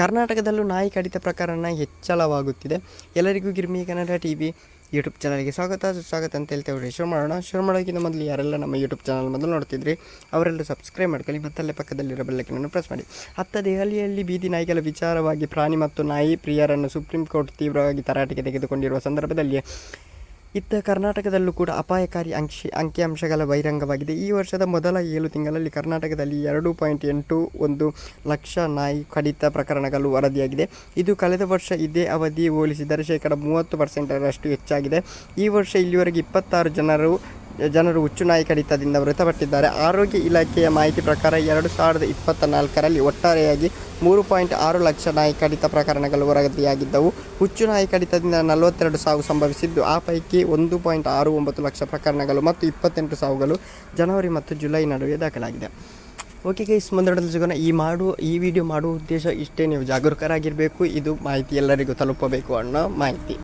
ಕರ್ನಾಟಕದಲ್ಲೂ ನಾಯಿ ಕಡಿತ ಪ್ರಕರಣ ಹೆಚ್ಚಳವಾಗುತ್ತಿದೆ. ಎಲ್ಲರಿಗೂ Girmi Kannada T V YouTube ಚಾನಲ್ಗೆ ಸ್ವಾಗತ. ಸುಸ್ವಾಗತ ಅಂತ ಹೇಳ್ತೇವೆ ಶುರು ಮಾಡೋಣ ಶುರು ಮಾಡೋಕ್ಕಿಂತ ಮೊದಲು ಯಾರೆಲ್ಲ ನಮ್ಮ ಯೂಟ್ಯೂಬ್ ಚಾನಲ್ ಮೊದಲು ನೋಡ್ತಿದ್ರಿ ಅವರೆಲ್ಲ ಸಬ್ಸ್ಕ್ರೈಬ್ ಮಾಡ್ಕೊಳ್ಳಿ, ಮತ್ತಲ್ಲೇ ಪಕ್ಕದಲ್ಲಿರೋ ಬೆಲ್ಲಕ್ಕಿನ ಪ್ರೆಸ್ ಮಾಡಿ. ಅತ್ತ ದೆಹಲಿಯಲ್ಲಿ ಬೀದಿ ನಾಯಿಗಳ ವಿಚಾರವಾಗಿ ಪ್ರಾಣಿ ಮತ್ತು ನಾಯಿ ಪ್ರಿಯರನ್ನು ಸುಪ್ರೀಂ ಕೋರ್ಟ್ ತೀವ್ರವಾಗಿ ತರಾಟೆಗೆ ತೆಗೆದುಕೊಂಡಿರುವ ಸಂದರ್ಭದಲ್ಲಿ ಇತ್ತ ಕರ್ನಾಟಕದಲ್ಲೂ ಕೂಡ ಅಪಾಯಕಾರಿ ಅಂಕಿ ಅಂಕಿಅಂಶಗಳ ಬಹಿರಂಗವಾಗಿದೆ. ಈ ವರ್ಷದ ಮೊದಲ ಏಳು ತಿಂಗಳಲ್ಲಿ ಕರ್ನಾಟಕದಲ್ಲಿ ಎರಡು ಪಾಯಿಂಟ್ ಎಂಟು ಒಂದು ಲಕ್ಷ ನಾಯಿ ಕಡಿತ ಪ್ರಕರಣಗಳು ವರದಿಯಾಗಿದೆ. ಇದು ಕಳೆದ ವರ್ಷ ಇದೇ ಅವಧಿ ಹೋಲಿಸಿದರೆ ಶೇಕಡ ಮೂವತ್ತು ಪರ್ಸೆಂಟರಷ್ಟು ಹೆಚ್ಚಾಗಿದೆ. ಈ ವರ್ಷ ಇಲ್ಲಿವರೆಗೆ ಇಪ್ಪತ್ತಾರು ಜನರು ಜನರು ಹುಚ್ಚು ನಾಯಿ ಕಡಿತದಿಂದ ಮೃತಪಟ್ಟಿದ್ದಾರೆ. ಆರೋಗ್ಯ ಇಲಾಖೆಯ ಮಾಹಿತಿ ಪ್ರಕಾರ ಎರಡು ಸಾವಿರದ ಇಪ್ಪತ್ತ ನಾಲ್ಕರಲ್ಲಿ ಒಟ್ಟಾರೆಯಾಗಿ ಮೂರು ಪಾಯಿಂಟ್ ಆರು ಲಕ್ಷ ನಾಯಿ ಕಡಿತ ಪ್ರಕರಣಗಳು ವರದಿಯಾಗಿದ್ದವು. ಹುಚ್ಚು ನಾಯಿ ಕಡಿತದಿಂದ ನಲವತ್ತೆರಡು ಸಾವು ಸಂಭವಿಸಿದ್ದು, ಆ ಪೈಕಿ ಒಂದು ಪಾಯಿಂಟ್ ಆರು ಒಂಬತ್ತು ಲಕ್ಷ ಪ್ರಕರಣಗಳು ಮತ್ತು ಇಪ್ಪತ್ತೆಂಟು ಸಾವುಗಳು ಜನವರಿ ಮತ್ತು ಜುಲೈ ನಡುವೆ ದಾಖಲಾಗಿದೆ. ಓಕೆ ಗೈಸ್ ಮುಂದಡಲು ಸಿಗೋಣ ಈ ಮಾಡು, ಈ ವಿಡಿಯೋ ಮಾಡುವ ಉದ್ದೇಶ ಇಷ್ಟೇ. ನೀವು ಜಾಗರೂಕರಾಗಿರಬೇಕು. ಇದು ಮಾಹಿತಿ ಎಲ್ಲರಿಗೂ ತಲುಪಬೇಕು ಅನ್ನೋ ಮಾಹಿತಿ.